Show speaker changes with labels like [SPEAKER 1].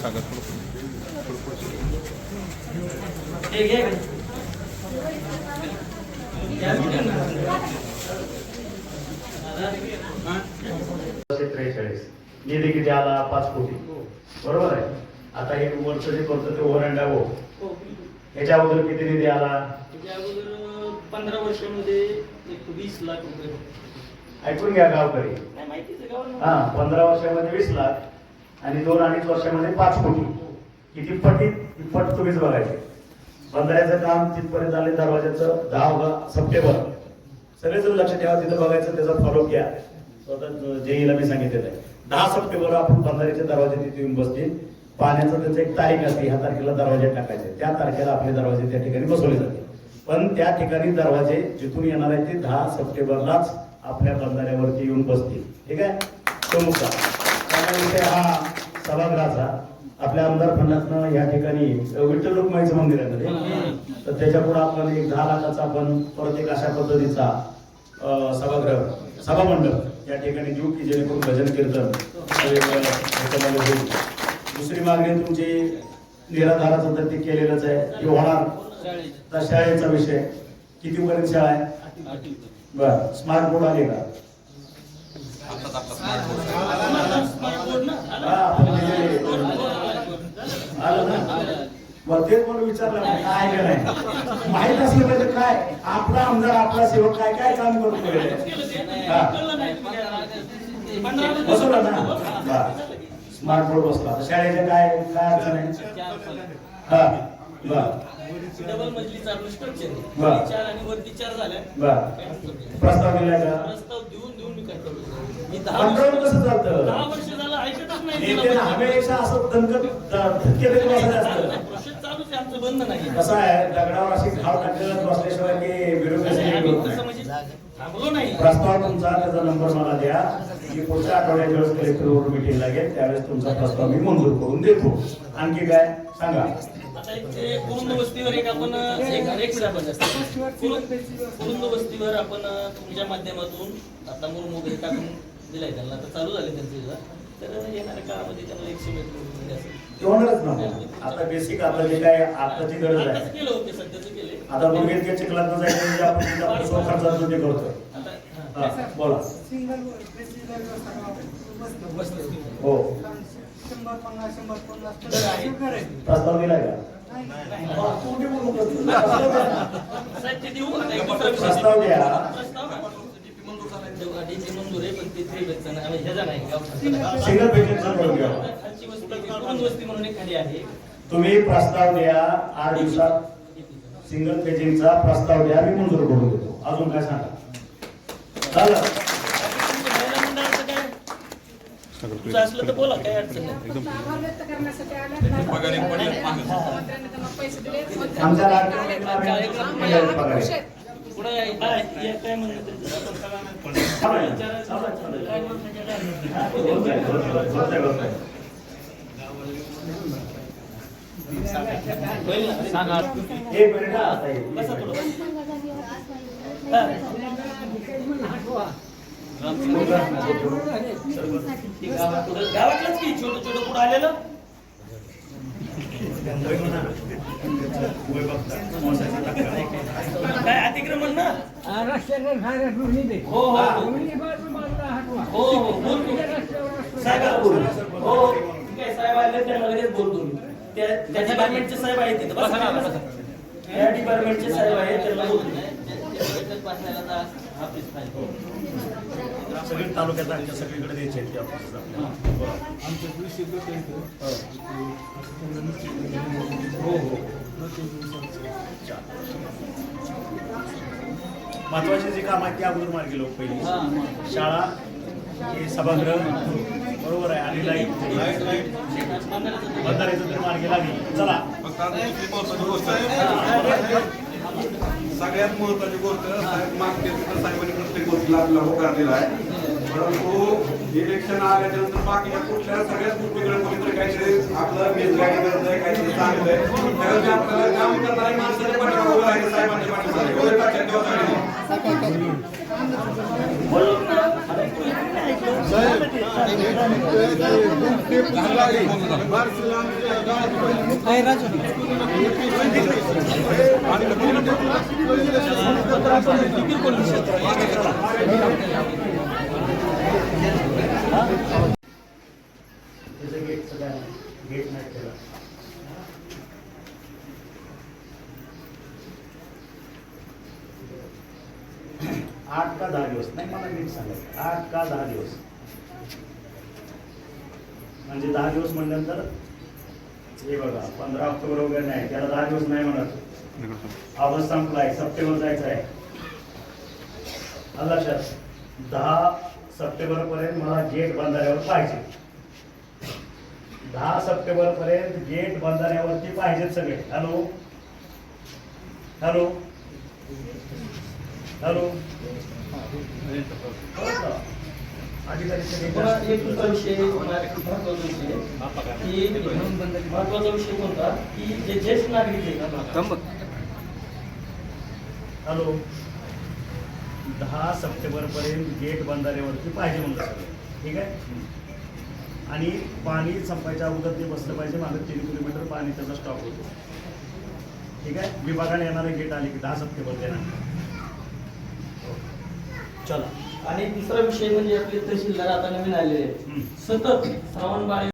[SPEAKER 1] सांगा
[SPEAKER 2] त्रेचाळीस निधी किती आला पाच कोटी. बरोबर आहे? आता हे वर्ष जे करतो ते ओव्हर अँड हो. याच्या अगोदर किती निधी आला?
[SPEAKER 3] पंधरा वर्षामध्ये एक वीस लाख रुपये.
[SPEAKER 2] ऐकून घ्या गावकरी.
[SPEAKER 3] आहे
[SPEAKER 2] हा पंधरा वर्षामध्ये वीस लाख आणि दोन अडीच वर्षामध्ये पाच कोटी. किती पटीत पट तुम्हीच बघायचे. बंधाऱ्याचं काम तिथपर्यंत आले दरवाजाचं दहा सप्टेंबर. सगळेजण लक्ष ठेवा तिथं बघायचं त्याचा फॉलो घ्या. स्वतः जेईला मी सांगितलेलं आहे. दहा सप्टेंबर आपण बंधाऱ्याचे दरवाजे तिथे येऊन बसतील. पाण्याचं त्याचं एक तारीख असते ह्या तारखेला दरवाजे टाकायचे. त्या तारखेला आपले दरवाजे त्या ठिकाणी बसवले जाते पण त्या ठिकाणी दरवाजे जिथून येणार आहेत ते दहा सप्टेंबरलाच आपल्या बंधाऱ्यावरती येऊन बसतील. ठीक आहे? तो मुद्दा. त्यामुळे हा सभागृहाचा आपल्या आमदार फंडातनं या ठिकाणी विठ्ठल रुक्माईचं मंदिर आहे मध्ये तर त्याच्या पुढे आपण एक दहा लाखाचा आपण परत एक अशा पद्धतीचा सभागृह सभामंडप या ठिकाणी देऊ की जेणेकरून भजन कीर्तन होईल. दुसरी मागणी तुमची निराधाराचं तर ते केलेलंच आहे. ते होणार. तर शाळेचा विषय. किती पर्यंत शाळा आहे? बर स्मार्ट बोर्ड आले का?
[SPEAKER 3] ना?
[SPEAKER 2] तेच म्हणून विचारलं? काय का नाही? माहीत असलं पाहिजे काय? आपला आमदार आपला सेवक काय काय काम करतो हा. बसवलं ना? स्मार्ट बोर्ड बसला. शाळेचं काय? काय अडचण आहे? हा.
[SPEAKER 3] डबल मजली चालू स्ट्रक्चर
[SPEAKER 2] बरं.
[SPEAKER 3] चार आणि वरती चार झाल्या.
[SPEAKER 2] बर. प्रस्ताव दिलाय का?
[SPEAKER 3] प्रस्ताव देऊन देऊन मी काय करू मी दहा वर्ष
[SPEAKER 2] कसं
[SPEAKER 3] दहा
[SPEAKER 2] चालतं
[SPEAKER 3] वर्ष झालं ऐकतच नाही
[SPEAKER 2] नेत्यानं हमेशा असं दणकट धक्के देत बसायचं असतं.
[SPEAKER 3] प्रोसेस चालूच आहे आमचं बंद नाही
[SPEAKER 2] कसं आहे? दगडावर अशी घाव टाकलेलं बसल्याशिवाय की ब्युरोक्रेसी
[SPEAKER 3] आणि
[SPEAKER 2] प्रस्ताव तुमचा त्याचा नंबर मला द्या. की पुढच्या आठवड्याच्या वेळेस कलेक्टर मीटिंग लागेल त्यावेळेस तुमचा प्रस्ताव मी मंजूर करून देतो. आणखी काय? सांगा.
[SPEAKER 3] आता कुरुंद वस्तीवर एक आपण एक कुरुंद वस्तीवर आपण तुमच्या माध्यमातून आता मुरुम वगैरे टाकून दिलाय त्यांना. तर चालू झाले त्यांचे. तर येणाऱ्या काळामध्ये त्यांना एक सिमेंट असं
[SPEAKER 2] ते होणारच ना. आता बेसिक आता जे काय आताची गरज आहे. आता मुलगी चिखलात जायचं म्हणजे आपण तिथं आपलं स्वखर्चातून ते करतोय.
[SPEAKER 3] आता
[SPEAKER 2] हा, बोला. हो. प्रस्ताव दिलाय का? प्रस्ताव द्या. सिंगल करून घ्या. तुम्ही प्रस्ताव द्या. आठ दिवसात सिंगल पेजिंगचा प्रस्ताव द्या मी मंजूर करून देतो. अजून काय सांगा? झालं?
[SPEAKER 1] प्लीज.
[SPEAKER 3] असलं तर बोला काय अडचण नाही. पुढे काय या. काय म्हणणं सांगा गावातलंच की छोटं छोटं कुठं आलेलं काय अतिक्रमण ना हो हो. हो हो हो साहेब साहेब आले त्यांना लगेच बोलतो मी. त्या त्या डिपार्टमेंटचे साहेब आहेत तिथं. त्या डिपार्टमेंटचे साहेब आहेत त्यांना
[SPEAKER 2] सगळी तालुक्यात आमच्या सगळीकडे द्यायचे आहेत ते offices आपल्याला. हो. हो महत्वाची जी काम आहेत ती अगोदर मार्गी लोक पहिली. शाळा हे सभागृह. बरोबर आहे. आणि लाइट लाइट बंधाऱ्याचं तर मार्गी लागली चला.
[SPEAKER 4] सगळ्यात महत्वाची गोष्ट साहेब मागच्या साहेबांनी प्रत्येक गोष्टीला आपला होकार दिला आहे. परंतु इलेक्शन आल्याच्या बाकीच्या कुठल्या सगळ्याच गोष्टीकडे कोणीतरी काहीतरी आपलं बेजगारी करत आहे काहीतरी चांगलं आहे त्यावेळी आपल्याला काम करणारे माणसाच्या पाठीमागे उभं साहेबांच्या पाठीमागे एवढं लक्षात ठेवा सगळ्यांनी.
[SPEAKER 2] त्याचं गेटचं काय गेट नाही केलं आठ का दहा दिवस? नाही मला नीट सांगायचं आठ का दहा दिवस? म्हणजे दहा दिवस म्हणल्यानंतर हे बघा पंधरा ऑक्टोबर वगैरे नाही त्याला दहा दिवस नाही म्हणत. ऑगस्ट संपलाय सप्टेंबर जायचं आहे आलं लक्षात? दहा सप्टेंबर पर्यंत मला गेट बंधाऱ्यावर पाहिजे. दहा सप्टेंबर पर्यंत गेट बंधाऱ्यावरती पाहिजेत सगळे. हॅलो? हॅलो? हॅलो? अधिकारी सगळे
[SPEAKER 3] पुन्हा एक दुसरा विषय महत्त्वाचा विषय की महत्त्वाचा विषय कोणता? की जे ज्येष्ठ नागरिक आहेत.
[SPEAKER 2] हॅलो. दहा सप्टेंबर पर्यंत गेट बंधाऱ्यावरती पाहिजे म्हणलं सगळं. ठीक आहे? आणि पाणी संपायच्या अगोदर ते बसलं पाहिजे मागे तीन किलोमीटर पाणी त्याचा स्टॉक होतो. ठीक आहे? विभागाने येणारे गेट आले की दहा सप्टेंबर देणार चला.
[SPEAKER 3] आणि दुसरा विषय म्हणजे आपले तहसीलदार आता नवीन आलेले आहेत. सतत श्रावण बाळे